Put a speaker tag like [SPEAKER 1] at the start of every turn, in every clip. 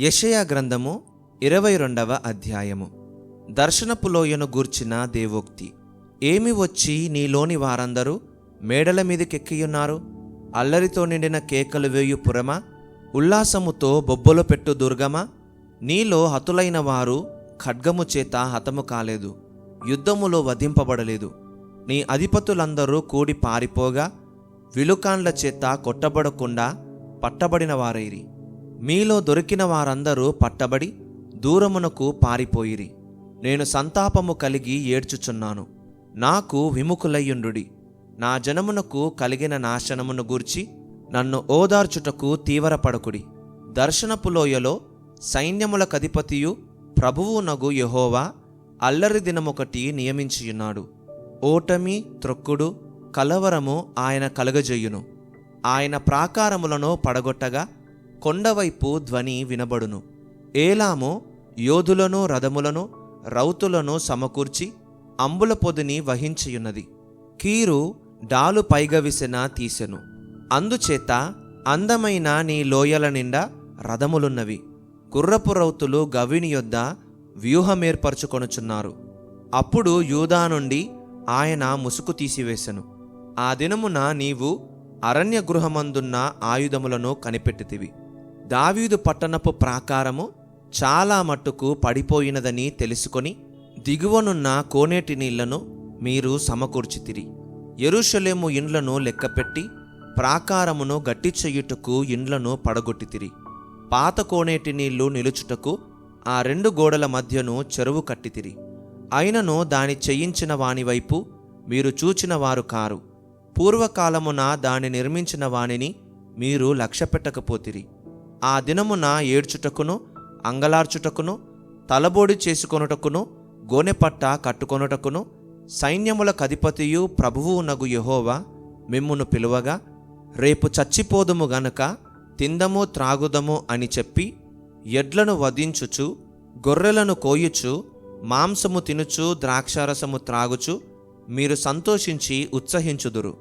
[SPEAKER 1] యషయా గ్రంథము ఇరవై రెండవ అధ్యాయము. దర్శనపు లోయను గూర్చిన దేవోక్తి ఏమి వచ్చి నీలోని వారందరూ మేడల మీదకెక్కియున్నారు? అల్లరితో నిండిన కేకలు వేయు పురమా? ఉల్లాసముతో బొబ్బలు పెట్టు దుర్గమా? నీలో హతులైన వారు ఖడ్గము చేత హతము కాలేదు యుద్ధములో వధింపబడలేదు. నీ అధిపతులందరూ కూడి పారిపోగా విలుకాండ్ల చేత కొట్టబడకుండా పట్టబడిన వారైరి. మీలో దొరికిన వారందరూ పట్టబడి దూరమునకు పారిపోయిరి. నేను సంతాపము కలిగి ఏడ్చుచున్నాను. నాకు విముఖులయ్యుండుడి. నా జనమునకు కలిగిన నాశనమును గూర్చి నన్ను ఓదార్చుటకు తీవ్రపడకుడి. దర్శనపు లోయలో సైన్యములకధిపతియు ప్రభువు నగు యహోవా అల్లరి దినమొకటి నియమించియున్నాడు. ఓటమి త్రొక్కుడు కలవరము ఆయన కలగజేయును. ఆయన ప్రాకారములను పడగొట్టగా కొండవైపు ధ్వని వినబడును. ఏలాము యోధులను రథములను రౌతులను సమకూర్చి అంబుల పొదిని వహించియున్నది. కీరు డాలు పైగవిసిన తీసెను. అందుచేత అందమైన నీ లోయల నిండా రథములున్నవి. గుర్రపు రౌతులు గవిని యొద్ద వ్యూహమేర్పరచుకొనుచున్నారు. అప్పుడు యూదా నుండి ఆయన ముసుగు తీసివేశను ఆ దినమున నీవు అరణ్య గృహమందున్న ఆయుధములను కనిపెట్టితివి. దావీదు పట్టణపు ప్రాకారము చాలా మట్టుకు పడిపోయినదని తెలుసుకొని దిగువనున్న కోనేటి నీళ్ళను మీరు సమకూర్చితిరి. ఎరుషలేము ఇండ్లను లెక్కపెట్టి ప్రాకారమును గట్టి చెయ్యుటకు ఇండ్లను పడగొట్టితిరి. పాత కోనేటి నీళ్ళు నిలుచుటకు ఆ రెండు గోడల మధ్యను చెరువు కట్టితిరి. అయినను దాని చేయించిన వాని వైపు మీరు చూచిన వారు కారు. పూర్వకాలమున దాని నిర్మించిన వానిని మీరు లక్ష్యపెట్టకపోతిరి. ఆ దినమున ఏడ్చుటకును అంగలార్చుటకును తలబోడి చేసుకొనుటకును గోనెపట్ట కట్టుకొనుటకును సైన్యముల కధిపతియు ప్రభువు నగు యహోవా మిమ్మును పిలువగా రేపు చచ్చిపోదుము గనుక తిందము త్రాగుదము అని చెప్పి ఎడ్లను వధించుచు గొర్రెలను కోయుచు మాంసము తినుచు ద్రాక్షారసము త్రాగుచు మీరు సంతోషించి ఉత్సహించుదురు.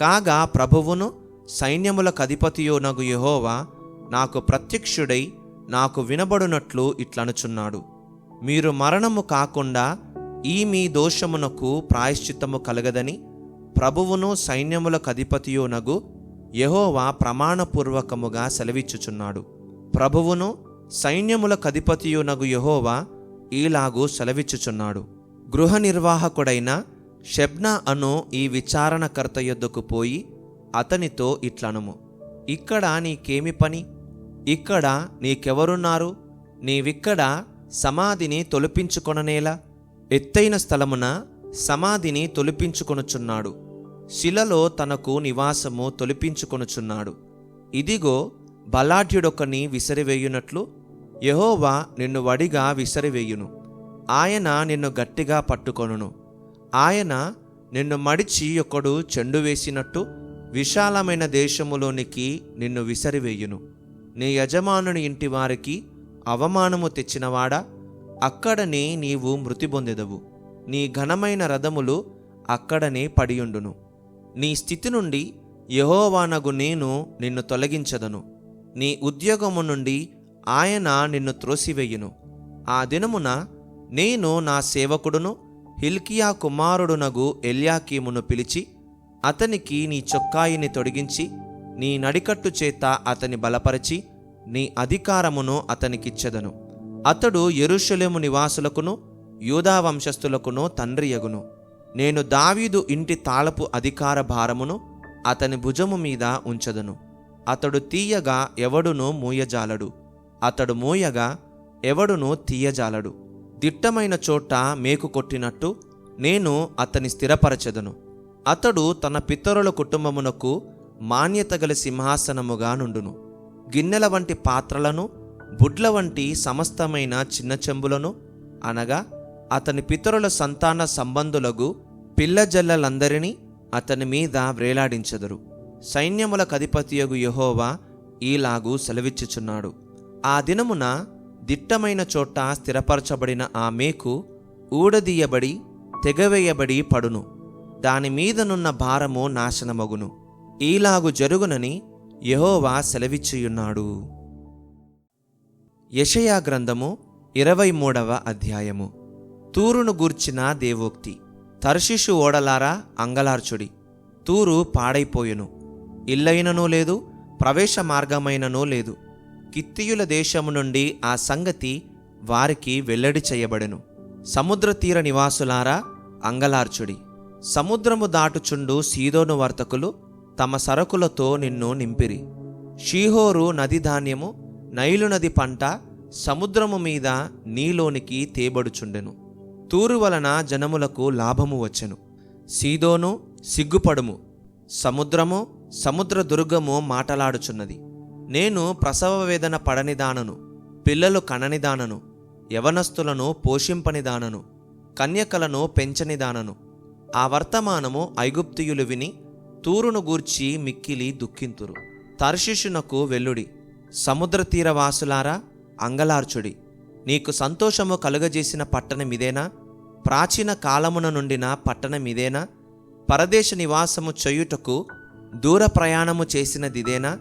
[SPEAKER 1] కాగా ప్రభువును సైన్యముల కధిపతియోనగు యహోవా నాకు ప్రత్యక్షుడై నాకు వినబడునట్లు ఇట్లనుచున్నాడు. మీరు మరణము కాకుండా ఈ మీ దోషమునకు ప్రాయశ్చిత్తము కలగదని ప్రభువును సైన్యముల కధిపతియోనగు యహోవా ప్రమాణపూర్వకముగా సెలవిచ్చుచున్నాడు. ప్రభువును సైన్యముల కధిపతియునగు యహోవా ఈలాగు సెలవిచ్చుచున్నాడు. గృహ నిర్వాహకుడైన షెబ్నా అను ఈ విచారణకర్త యొద్దకు పోయి అతనితో ఇట్లనుము ఇక్కడ నీకేమి పని? ఇక్కడ నీకెవరున్నారు? నీవిక్కడ సమాధిని తొలిపించుకొననేలా? ఎత్తైన స్థలమున సమాధిని తొలిపించుకొనుచున్నాడు. శిలలో తనకు నివాసము తొలిపించుకొనుచున్నాడు. ఇదిగో బలాఢ్యుడొకని విసిరివేయునట్లు యహోవా నిన్ను వడిగా విసిరివేయును. ఆయన నిన్ను గట్టిగా పట్టుకొనును. ఆయన నిన్ను మడిచి ఒకడు చెండు వేసినట్టు విశాలమైన దేశములోనికి నిన్ను విసిరివేయును. నీ యజమానుని ఇంటి వారికి అవమానము తెచ్చినవాడా? అక్కడనే నీవు మృతి పొందెదవు. నీ ఘనమైన రథములు అక్కడనే పడియుండును. నీ స్థితి నుండి యహోవానగు నేను నిన్ను తొలగించదను. నీ ఉద్యోగము నుండి ఆయన నిన్ను త్రోసివేయును. ఆ దినమున నేను నా సేవకుడును హిల్కియా కుమారుడునగు ఎల్యాకీమును పిలిచి అతనికి నీ చొక్కాయిని తొడిగించి నీ నడికట్టు చేత అతని బలపరిచి నీ అధికారమును అతనికిచ్చెదను. అతడు ఎరుషలేము నివాసులకును యూదా వంశస్థులకును తండ్రియగును నేను దావీదు ఇంటి తాళపు అధికార భారమును అతని భుజము మీద ఉంచదను. అతడు తీయగా ఎవడును మూయజాలడు. అతడు మూయగా ఎవడును తీయజాలడు. దిట్టమైన చోట మేకు కొట్టినట్టు నేను అతని స్థిరపరచెదను. అతడు తన పితరుల కుటుంబమునకు మాన్యత గల సింహాసనముగా నుండును. గిన్నెల వంటి పాత్రలను బుడ్ల వంటి సమస్తమైన చిన్న చెంబులను అనగా అతని పితరుల సంతాన సంబంధులకు పిల్లజల్లలందరినీ అతని మీద వ్రేలాడించెదరు సైన్యముల కధిపతియగు యహోవా ఈలాగు సెలవిచ్చుచున్నాడు. ఆ దినమున దిట్టమైన చోట స్థిరపరచబడిన ఆ మేకు ఊడదీయబడి తెగవేయబడి పడును. దానిమీదనున్న భారము నాశనమగును. ఈలాగు జరుగునని యహోవా సెలవిచ్చియున్నాడు. యషయా గ్రంథము ఇరవై మూడవ అధ్యాయము. తూరును గూర్చిన దేవోక్తి తర్షిషు ఓడలారా అంగలార్చుడి తూరు పాడైపోయెను. ఇల్లైననూ లేదు ప్రవేశ మార్గమైననూ లేదు. కిత్తియుల దేశము నుండి ఆ సంగతి వారికి వెల్లడి చేయబడెను. సముద్ర తీర నివాసులారా అంగలార్చుడి సముద్రము దాటుచుండు సీదోను వర్తకులు తమ సరకులతో నిన్ను నింపిరి. షీహోరు నది ధాన్యము నైలు నది పంట సముద్రము మీద నీలోనికి తేబడుచుండెను. తూరు వలన జనములకు లాభము వచ్చెను. సీదోను సిగ్గుపడుము. సముద్రము సముద్ర దుర్గము మాటలాడుచున్నది. నేను ప్రసవ వేదన పడనిదానను పిల్లలు కననిదానను యవనస్తులను పోషింపనిదానను కన్యకలను పెంచనిదానను. ఆ వర్తమానము ఐగుప్తియులు విని తూరును గూర్చి మిక్కిలి దుఃఖింతురు. తర్షిషునకు వెల్లుడి సముద్ర తీరవాసులారా అంగలార్చుడి నీకు సంతోషము కలుగజేసిన పట్టణమిదేనా ప్రాచీన కాలమున నుండిన పట్టణమిదేనా పరదేశ నివాసము చేయుటకు దూర ప్రయాణము చేసినదిదేనా?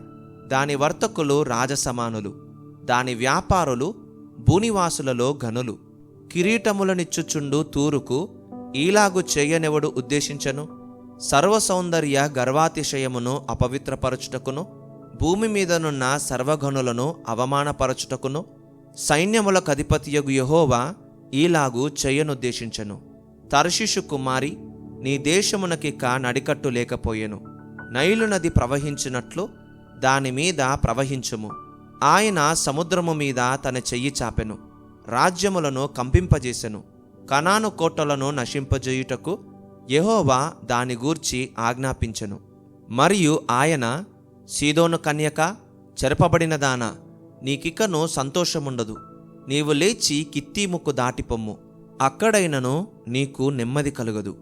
[SPEAKER 1] దాని వర్తకులు రాజసమానులు దాని వ్యాపారులు భూనివాసులలో గనులు కిరీటములనిచ్చుచుండు తూరుకు ఈలాగు చేయనెవడు ఉద్దేశించను? సర్వసౌందర్య గర్వాతిశయమును అపవిత్రపరచుటకును భూమి మీదనున్న సర్వగనులను అవమానపరచుటకును సైన్యముల కధిపతియగు యహోవా ఈలాగు చేయనుద్దేశించను. తర్షిషు కుమారి నీ దేశమునకిక నడికట్టు లేకపోయెను. నైలు నది ప్రవహించినట్లు దాని మీద ప్రవహించుము. ఆయన సముద్రము మీద తన చెయ్యి చాపెను. రాజ్యములను కంపింపజేసెను. కనాను కోటలను నశింపజేయుటకు యహోవా దాని గూర్చి ఆజ్ఞాపించెను. మరియు ఆయన సీదోను కన్యక చెరపబడిన దాన నీకికను సంతోషముండదు. నీవు లేచి కిత్తీముక్కు దాటిపొమ్ము. అక్కడైనను నీకు నెమ్మది కలుగదు.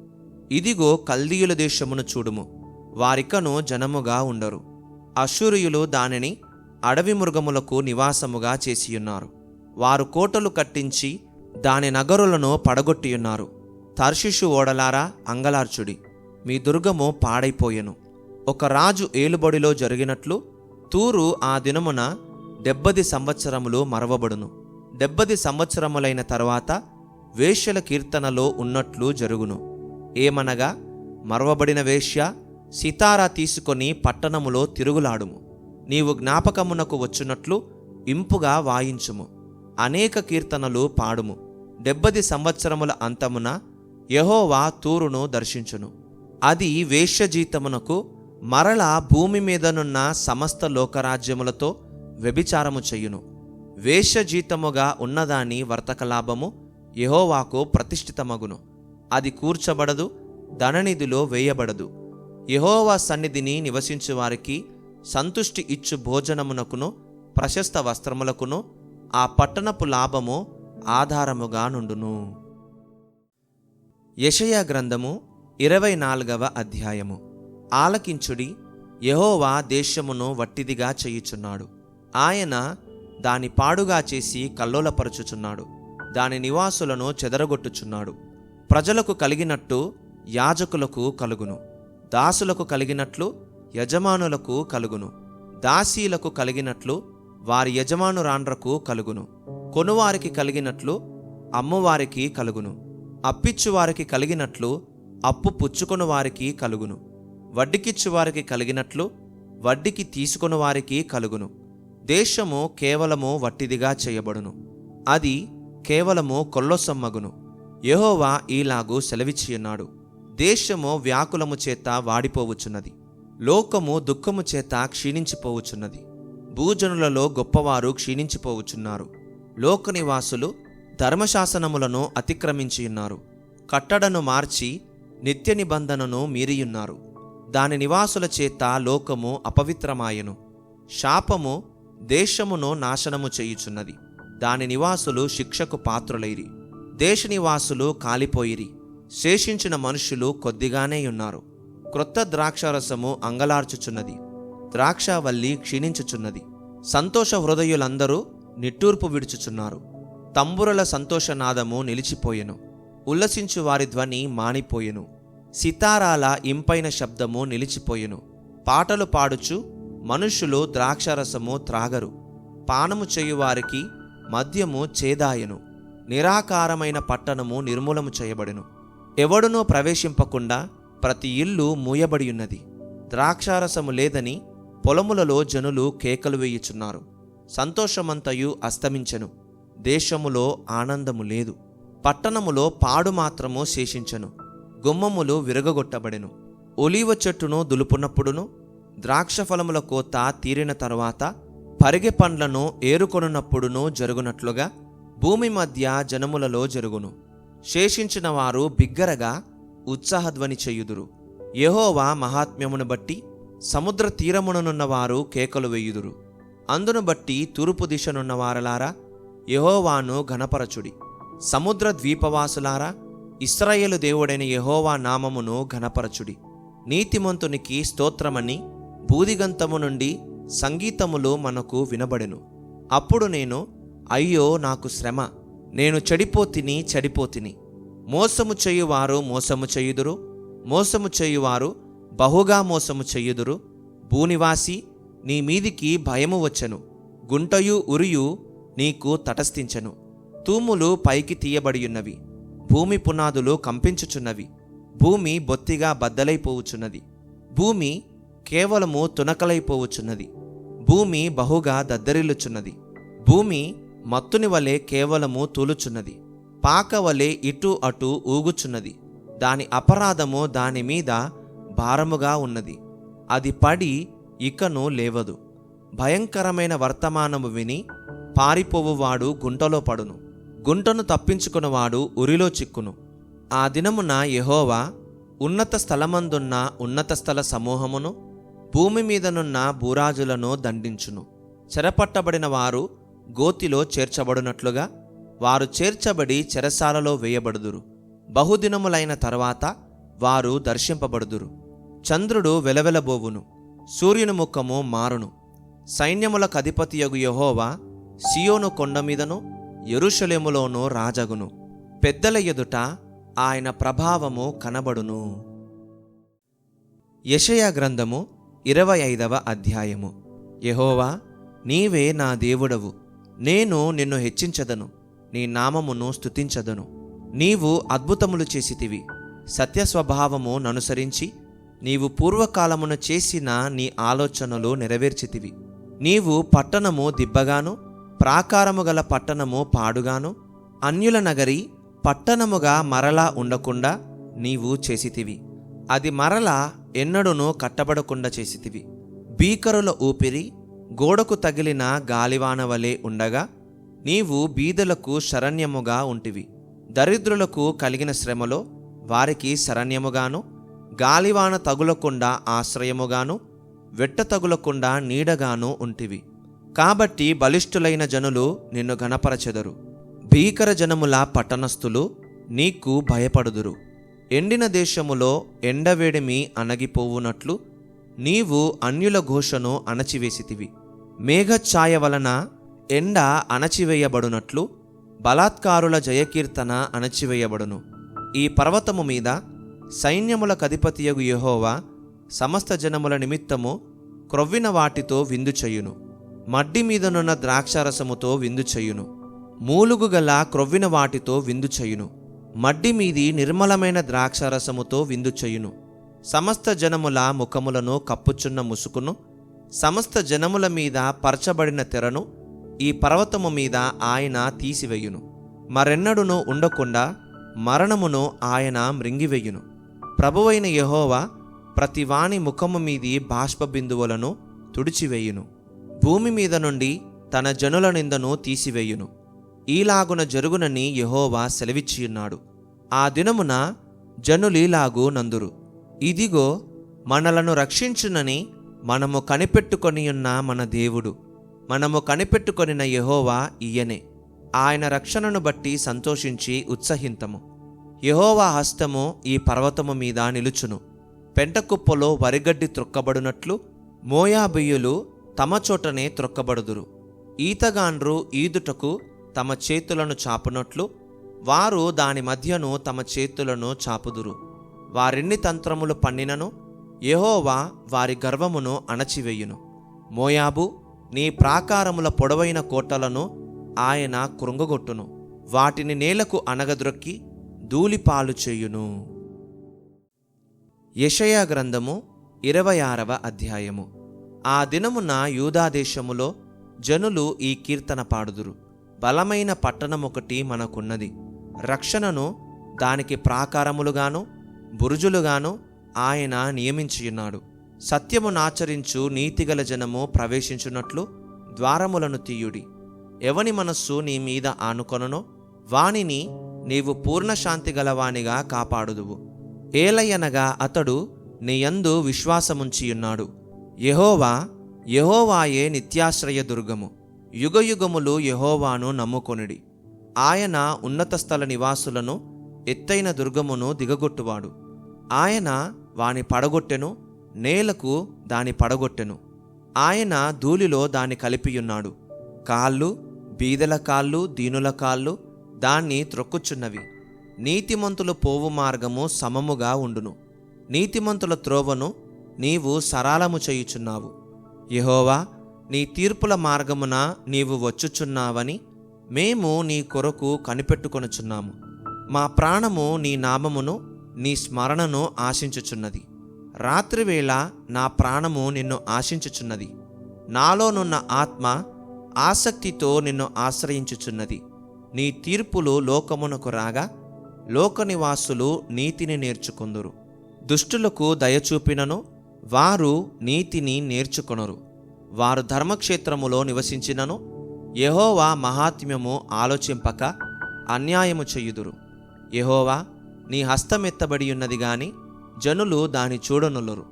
[SPEAKER 1] ఇదిగో కల్దీయుల దేశమును చూడుము. వారికను జనముగా ఉండరు. అశూరియులు దానిని అడవి మృగములకు నివాసముగా చేసియున్నారు. వారు కోటలు కట్టించి దాని నగరులను పడగొట్టియున్నారు. తర్షిషు ఓడలారా అంగలార్చుడి మీ దుర్గము పాడైపోయెను. ఒక రాజు ఏలుబడిలో జరిగినట్లు తూరు ఆ దినమున డెబ్బది సంవత్సరములు మరవబడును. డెబ్బది సంవత్సరములైన తరువాత వేశ్యల కీర్తనలో ఉన్నట్లు జరుగును. ఏమనగా మరవబడిన వేశ్య సితారా తీసుకొని పట్టణములో తిరుగులాడుము. నీవు జ్ఞాపకమునకు వచ్చునట్లు ఇంపుగా వాయించుము. అనేక కీర్తనలు పాడుము. డెబ్బది సంవత్సరముల అంతమున యహోవా తూరును దర్శించును. అది వేశ్యజీతమునకు మరల భూమి మీదనున్న సమస్త లోకరాజ్యములతో వ్యభిచారము చెయ్యును వేశ్యజీతముగా ఉన్నదాని వర్తక లాభము యహోవాకు ప్రతిష్ఠితమగును. అది కూర్చబడదు ధననిధిలో వేయబడదు. యహోవా సన్నిధిని నివసించు వారికి సంతుష్టి ఇచ్చు భోజనమునకును ప్రశస్త వస్త్రములకును ఆ పట్టణపు లాభము ఆధారముగా నుండును. యషయా గ్రంథము ఇరవై నాలుగవ అధ్యాయము. ఆలకించుడి యహోవా దేశమును వట్టిదిగా చేయుచున్నాడు. ఆయన దాని పాడుగా చేసి కల్లోలపరచుచున్నాడు. దాని నివాసులను చెదరగొట్టుచున్నాడు. ప్రజలకు కలిగినట్టు యాజకులకు కలుగును. దాసులకు కలిగినట్లు యజమానులకు కలుగును. దాసీలకు కలిగినట్లు వారి యజమానురాండ్రకు కలుగును. కొనువారికి కలిగినట్లు అమ్మవారికి కలుగును. అప్పిచ్చువారికి కలిగినట్లు అప్పు పుచ్చుకొని వారికి కలుగును. వడ్డీకిచ్చువారికి కలిగినట్లు వడ్డీకి తీసుకొను వారికి కలుగును. దేశము కేవలము వట్టిదిగా చేయబడును. అది కేవలము కొల్లొసమ్మగును. యహోవా ఈలాగూ సెలవిచ్చియున్నాడు. దేశము వ్యాకులము చేత వాడిపోవచ్చున్నది. లోకము దుఃఖము చేత క్షీణించిపోవచ్చున్నది. భూజనులలో గొప్పవారు క్షీణించిపోవచ్చున్నారు. లోక నివాసులు ధర్మశాసనములను అతిక్రమించియున్నారు కట్టడను మార్చి నిత్య నిబంధనను మీరియున్నారు దాని నివాసుల చేత లోకము అపవిత్రమాయను. శాపము దేశమును నాశనము చేయుచున్నది. దాని నివాసులు శిక్షకు పాత్రులైరి. దేశ నివాసులు కాలిపోయిరి. శేషించిన మనుషులు కొద్దిగానే ఉన్నారు. క్రొత్త ద్రాక్షారసము అంగలార్చుచున్నది. ద్రాక్షావల్లి క్షీణించుచున్నది. సంతోష హృదయులందరూ నిట్టూర్పు విడుచుచున్నారు. తంబురల సంతోషనాదము నిలిచిపోయెను. ఉల్లసించు వారి ధ్వని మానిపోయెను. సితారాల ఇంపైన శబ్దము నిలిచిపోయెను. పాటలు పాడుచు మనుష్యులు ద్రాక్షారసము త్రాగరు. పానము చేయువారికి మద్యము చేదాయను. నిరాకారమైన పట్టణము నిర్మూలము చేయబడెను. ఎవడునో ప్రవేశింపకుండా ప్రతి ఇల్లు మూయబడి ఉన్నది ద్రాక్షారసము లేదని పొలములలో జనులు కేకలు వేయుచున్నారు. సంతోషమంతయు అస్తమించెను. దేశములో ఆనందము లేదు. పట్టణములో పాడు మాత్రము శేషించెను. గుమ్మములు విరగగొట్టబడెను. ఒలీవ చెట్టును దులుపునప్పుడును ద్రాక్ష ఫలముల కోత తీరిన తరువాత పరిగె పండ్లను ఏరుకొనున్నప్పుడును జరుగునట్లుగా భూమి మధ్య జనములలో జరుగును. శేషించిన వారు బిగ్గరగా ఉత్సాహధ్వని చెయ్యుదురు యహోవా మహాత్మ్యమును బట్టి సముద్ర తీరముననున్న వారు కేకలు వేయుదురు. అందును బట్టి తూర్పు దిశనున్న వారలారా యహోవాను ఘనపరచుడి. సముద్ర ద్వీపవాసులారా ఇస్రాయేలు దేవుడైన యెహోవా నామమును ఘనపరచుడి. నీతిమంతునికి స్తోత్రమని బూదిగంతము నుండి సంగీతములు మనకు వినబడెను. అప్పుడు నేను అయ్యో నాకు శ్రమ నేను చెడిపోతిని చెడిపోతిని. మోసము చేయువారు మోసము చేయుదురు మోసము చేయువారు బహుగా మోసము చెయ్యుదురు భూనివాసి నీ మీదికి భయము వచ్చెను. గుంటయు ఉరియు నీకు తటస్థించెను. తూములు పైకి తీయబడియున్నవి. భూమి పునాదులు కంపించుచున్నవి. భూమి బొత్తిగా బద్దలైపోవుచున్నది. భూమి కేవలము తునకలైపోవుచున్నది. భూమి బహుగా దద్దరిల్లుచున్నది. భూమి మత్తుని వలె కేవలము తూలుచున్నది. పాక వలె ఇటు అటు ఊగుచున్నది. దాని అపరాధము దాని మీద భారముగా ఉన్నది. అది పడి ఇకను లేవదు. భయంకరమైన వర్తమానము విని పారిపోవువాడు గుంటలో పడును. గుంటను తప్పించుకున్నవాడు ఉరిలో చిక్కును. ఆ దినమున యహోవా ఉన్నత స్థలమందున్న ఉన్నత స్థల సమూహమును భూమి మీదనున్న భూరాజులను దండించును. చెరపట్టబడిన వారు గోతిలో చేర్చబడినట్లుగా వారు చేర్చబడి చెరసాలలో వేయబడుదురు. బహుదినములైన తర్వాత వారు దర్శింపబడుదురు. చంద్రుడు వెలవెలబోవును. సూర్యుని ముఖము మారును. సైన్యములకు అధిపతియగు యహోవా సియోను కొండ మీదను యెరూషలేములోను రాజగును. పెద్దల ఎదుట ఆయన ప్రభావము కనబడును. యషయా గ్రంథము ఇరవై ఐదవ అధ్యాయము. యహోవా నీవే నా దేవుడవు. నేను నిన్ను హెచ్చించదను. నీ నామమును స్తుతించదను. నీవు అద్భుతములు చేసితివి. సత్య స్వభావము ననుసరించి నీవు పూర్వకాలమున చేసిన నీ ఆలోచనలు నెరవేర్చితివి. నీవు పట్టణము దిబ్బగాను ప్రాకారము గల పట్టణము పాడుగాను అన్యుల నగరి పట్టణముగా మరలా ఉండకుండా నీవు చేసితివి. అది మరలా ఎన్నడూనూ కట్టబడకుండా చేసితివి. భీకరుల ఊపిరి గోడకు తగిలిన గాలివాన వలె ఉండగా నీవు బీదలకు శరణ్యముగా ఉంటివి. దరిద్రులకు కలిగిన శ్రమలో వారికి శరణ్యముగాను గాలివాన తగులకుండా ఆశ్రయముగాను వెట్ట తగులకుండా నీడగాను ఉంటివి. కాబట్టి బలిష్ఠులైన జనులు నిన్ను గణపరచెదరు భీకర జనముల పట్టణస్థులు నీకు భయపడుదురు. ఎండిన దేశములో ఎండవేడిమి అణగిపోవునట్లు నీవు అన్యుల ఘోషను అణచివేసితివి. మేఘఛాయ వలన ఎండ అణచివేయబడునట్లు బలాత్కారుల జయకీర్తన అణచివేయబడును. ఈ పర్వతము మీద సైన్యముల కధిపతియగు యహోవా సమస్త జనముల నిమిత్తము క్రొవ్విన వాటితో విందు చెయ్యును మడ్డి మీదనున్న ద్రాక్షారసముతో విందు చెయ్యును మూలుగు గల క్రొవ్విన వాటితో విందు చెయ్యును మడ్డి మీది నిర్మలమైన ద్రాక్షారసముతో విందు చెయ్యును సమస్త జనముల ముఖములను కప్పుచున్న ముసుకును సమస్త జనముల మీద పరచబడిన తెరను ఈ పర్వతము మీద ఆయన తీసివేయును. మరెన్నడునూ ఉండకుండా మరణమును ఆయన మృంగివేయును. ప్రభువైన యహోవా ప్రతివాణి ముఖము మీది బాష్పబిందువులను తుడిచివేయును. భూమి మీద నుండి తన జనుల నిందను తీసివేయును. ఈలాగున జరుగునని యహోవా సెలవిచ్చియున్నాడు. ఆ దినమున జనులీలాగు నందురు. ఇదిగో మనలను రక్షించునని మనము కనిపెట్టుకొనియున్న మన దేవుడు. మనము కనిపెట్టుకొనిన యహోవా ఈయనే ఆయన రక్షణను బట్టి సంతోషించి ఉత్సహింతము. యహోవా హస్తము ఈ పర్వతము మీద నిలుచును. పెంటకుప్పలో వరిగడ్డి త్రొక్కబడినట్లు మోయాబియ్యులు తమ చోటనే త్రొక్కబడుదురు. ఈతగాండ్రు ఈదుటకు తమ చేతులను చాపునట్లు వారు దాని మధ్యను తమ చేతులను చాపుదురు. వారిన్ని తంత్రములు పన్నినను యహోవా వారి గర్వమును అణచివేయును. మోయాబు నీ ప్రాకారముల పొడవైన కోటలను ఆయన కృంగగొట్టును. వాటిని నేలకు అనగద్రొక్కి ధూళిపాలు చేయును. యషయా గ్రంథము ఇరవై ఆరవ అధ్యాయము. ఆ దినమున యూదాదేశములో జనులు ఈ కీర్తన పాడుదురు. బలమైన పట్టణమొకటి మనకున్నది. రక్షణను దానికి ప్రాకారములుగాను బురుజులుగాను ఆయన నియమించియున్నాడు. సత్యమునాచరించు నీతిగల జనము ప్రవేశించున్నట్లు ద్వారములను తీయుడి. ఎవని మనస్సు నీ మీద ఆనుకొననో వానిని నీవు పూర్ణశాంతి గలవానిగా కాపాడుదువు. ఏలయనగా అతడు నీయందు విశ్వాసముంచియున్నాడు. యహోవా యహోవాయే నిత్యాశ్రయ దుర్గము యుగయుగములు యహోవాను నమ్ముకొనిడి. ఆయన ఉన్నత స్థల నివాసులను ఎత్తైన దుర్గమును దిగగొట్టువాడు. ఆయన వాని పడగొట్టెను నేలకు దాని పడగొట్టెను. ఆయన ధూళిలో దాన్ని కలిపియున్నాడు. కాళ్ళు బీదల కాళ్ళు దీనుల కాళ్ళు దాన్ని త్రొక్కుచున్నవి. నీతిమంతుల పోవు మార్గము సమముగా ఉండును. నీతిమంతుల త్రోవను నీవు సరాలము చేయుచున్నావు. యహోవా నీ తీర్పుల మార్గమున నీవు వచ్చుచున్నావని మేము నీ కొరకు కనిపెట్టుకొనుచున్నాము. మా ప్రాణము నీ నామమును నీ స్మరణను ఆశించుచున్నది. రాత్రివేళ నా ప్రాణము నిన్ను ఆశించుచున్నది. నాలోనున్న ఆత్మ ఆసక్తితో నిన్ను ఆశ్రయించుచున్నది. నీ తీర్పులు లోకమునకు రాగా లోకనివాసులు నీతిని నేర్చుకుందురు. దుష్టులకు దయచూపినను వారు నీతిని నేర్చుకొనరు. వారు ధర్మక్షేత్రములో నివసించినను. యహోవా మహాత్మ్యము ఆలోచింపక అన్యాయము చెయ్యుదురు యహోవా నీ హస్తమెత్తబడి ఉన్నది గాని జనులు దాని చూడనులరు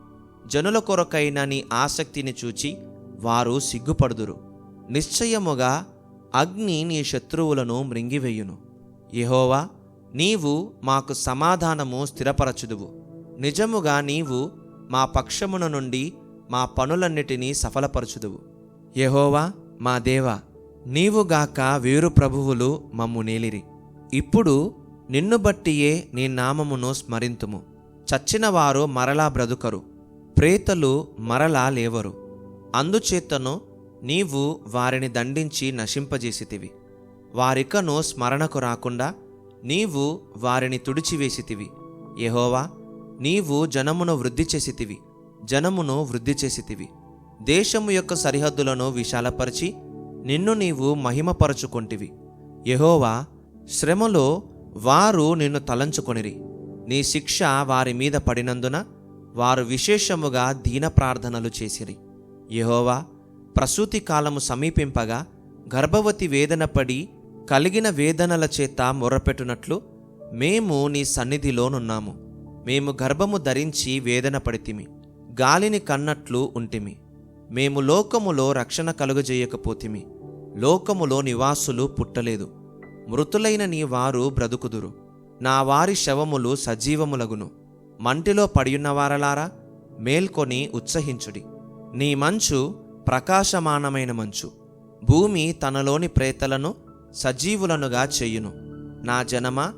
[SPEAKER 1] జనుల కొరకైన నీ ఆసక్తిని చూచి వారు సిగ్గుపడుదురు. నిశ్చయముగా అగ్ని నీ శత్రువులను మృంగివేయును. యహోవా నీవు మాకు సమాధానము స్థిరపరచుదువు. నిజముగా నీవు మా పక్షమున నుండి మా పనులన్నిటినీ సఫలపరచుదువు. యహోవా మా దేవా నీవుగాక వేరు ప్రభువులు మమ్ము నేలిరి. ఇప్పుడు నిన్ను బట్టియే నీ నామమును స్మరింతుము. చచ్చినవారు మరలా బ్రతుకరు ప్రేతలు మరలా లేవరు. అందుచేతను నీవు వారిని దండించి నశింపజేసితివి. వారికను స్మరణకు రాకుండా నీవు వారిని తుడిచివేసితివి. యహోవా నీవు జనమును వృద్ధి చేసితివి జనమును వృద్ధి చేసితివి. దేశము యొక్క సరిహద్దులను విశాలపరిచి నిన్ను నీవు మహిమపరచుకొంటివి. యహోవా శ్రమలో వారు నిన్ను తలంచుకొనిరి. నీ శిక్ష వారి మీద పడినందున వారు విశేషముగా దీన ప్రార్థనలు చేసిరి. యహోవా ప్రసూతి కాలము సమీపింపగా గర్భవతి వేదన పడి కలిగిన వేదనల చేత మొర్రపెట్టునట్లు మేము నీ సన్నిధిలోనున్నాము. మేము గర్భము ధరించి వేదన పడితిమి గాలిని కన్నట్లు ఉంటిమి. మేము లోకములో రక్షణ కలుగజేయకపోతిమి లోకములో నివాసులు పుట్టలేదు. మృతులైన నీ వారు బ్రతుకుదురు. నా వారి శవములు సజీవములగును. మంటిలో పడియున్నవారలారా మేల్కొని ఉత్సహించుడి. నీ మంచు ప్రకాశమానమైన మంచు. భూమి తనలోని ప్రేతలను సజీవులనుగా చేయును. నా జనమా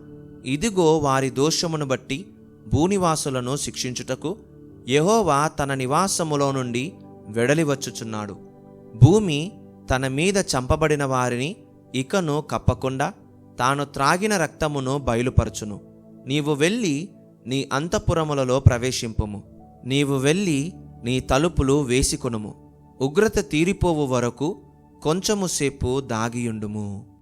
[SPEAKER 1] ఇదిగో వారి దోషమును బట్టి భూనివాసులను శిక్షించుటకు యహోవా తన నివాసములో నుండి వెడలివచ్చుచున్నాడు. భూమి తన మీద చంపబడిన వారిని ఇకను కప్పకుండా తాను త్రాగిన రక్తమును బయలుపరచును. నీవు వెళ్ళి నీ అంతఃపురములలో ప్రవేశింపుము. నీవు వెళ్ళి నీ తలుపులు వేసికొనుము. ఉగ్రత తీరిపోవు వరకు కొంచెము సేపు దాగియుండుము.